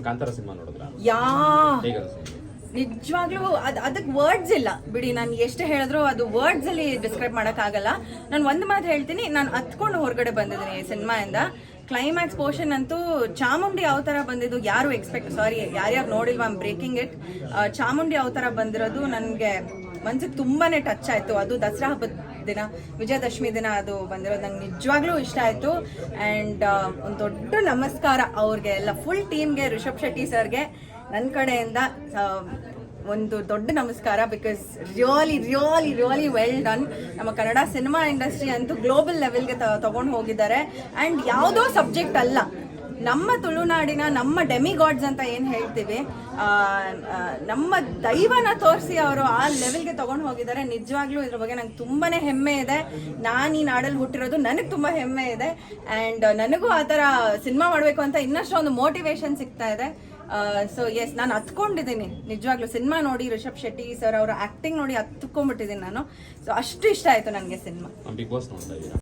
Kantara cinema ನೋಡಿದ್ರ? ಯಾ! ನಿಜವಾಗ್ಲೂ ಅದ್ ಅದಕ್ಕೆ ವರ್ಡ್ಸ್ ಇಲ್ಲ. ಬಿಡಿ ನಾನು ಎಷ್ಟು ಹೇಳಿದ್ರು ಅದು ವರ್ಡ್ಸ್ ಅಲ್ಲಿ ಡಿಸ್ಕ್ರೈಬ್ ಆಗಲ್ಲ. ನಾನು ಒಂದು ಮಾತು ಹೇಳ್ತೀನಿ ನಾನು ಹತ್ಕೊಂಡು ಹೊರಗಡೆ ಬಂದಿದ್ದೀನಿ ಸಿನಿಮಾಯಿಂದ. ಕ್ಲೈಮ್ಯಾಕ್ಸ್ ಪೋರ್ಷನ್ ಅಂತೂ ಚಾಮುಂಡಿ ಯಾವ ಥರ ಬಂದಿದ್ದು ಯಾರು ಎಕ್ಸ್ಪೆಕ್ಟ್ ಸಾರಿ ಯಾರ್ಯಾರು ನೋಡಿಲ್ವಾ? ಬ್ರೇಕಿಂಗ್ ಇಟ್ ಚಾಮುಂಡಿ ಯಾವ ಥರ ಬಂದಿರೋದು ನನಗೆ ಮನ್ಸಿಗೆ ತುಂಬಾನೇ ಟಚ್ ಆಯ್ತು. ಅದು ದಸರಾ ಹಬ್ಬದ ದಿನ, ವಿಜಯದಶಮಿ ದಿನ ಅದು ಬಂದಿರೋದು ನಂಗೆ ನಿಜವಾಗ್ಲೂ ಇಷ್ಟ ಆಯ್ತು. ಆ್ಯಂಡ್ ಒಂದು ದೊಡ್ಡ ನಮಸ್ಕಾರ ಅವ್ರಿಗೆ. ಎಲ್ಲ ಫುಲ್ ಟೀಮ್ಗೆ ರಿಷಬ್ ಶೆಟ್ಟಿ ಸರ್ಗೆ ನನ್ನ ಕಡೆಯಿಂದ ಒಂದು ದೊಡ್ಡ ನಮಸ್ಕಾರ because really really really well done ನಮ್ಮ ಕನ್ನಡ ಸಿನಿಮಾ ಇಂಡಸ್ಟ್ರಿ ಅಂತೂ ಗ್ಲೋಬಲ್ ಲೆವೆಲ್ಗೆ ತಗೊಂಡು ಹೋಗಿದ್ದಾರೆ. ಆ್ಯಂಡ್ ಯಾವುದೋ ಸಬ್ಜೆಕ್ಟ್ ಅಲ್ಲ. ನಮ್ಮ ತುಳುನಾಡಿನ, ನಮ್ಮ ಡೆಮಿಗಾಡ್ಸ್ ಅಂತ ಏನು ಹೇಳ್ತೀವಿ ನಮ್ಮ ದೈವನ ತೋರಿಸಿ ಅವರು ಆ ಲೆವೆಲ್ಗೆ ತಗೊಂಡು ಹೋಗಿದ್ದಾರೆ. ನಿಜವಾಗ್ಲೂ ಇದ್ರ ಬಗ್ಗೆ ನಂಗೆ ತುಂಬಾನೇ ಹೆಮ್ಮೆ ಇದೆ. ನಾನು ಈ ನಾಡಲ್ಲಿ ಹುಟ್ಟಿರೋದು ನನಗೆ ತುಂಬ ಹೆಮ್ಮೆ ಇದೆ. ಆ್ಯಂಡ್ ನನಗೂ ಆ ಥರ ಸಿನಿಮಾ ಮಾಡಬೇಕು ಅಂತ ಇನ್ನಷ್ಟು ಒಂದು ಮೋಟಿವೇಶನ್ ಸಿಗ್ತಾ ಇದೆ. ಸೊ ಎಸ್ ನಾನು ಹತ್ಕೊಂಡಿದ್ದೀನಿ. ನಿಜವಾಗ್ಲೂ ಸಿನಿಮಾ ನೋಡಿ, ರಿಷಬ್ ಶೆಟ್ಟಿ ಸರ್ ಅವರ ಆಕ್ಟಿಂಗ್ ನೋಡಿ ಹತ್ಕೊಂಡ್ಬಿಟ್ಟಿದ್ದೀನಿ ನಾನು. ಸೊ ಅಷ್ಟು ಇಷ್ಟ ಆಯಿತು ನನಗೆ ಸಿನಿಮಾ. ಬಿಗ್ ಬಾಸ್ ನೋಡ್ತಾ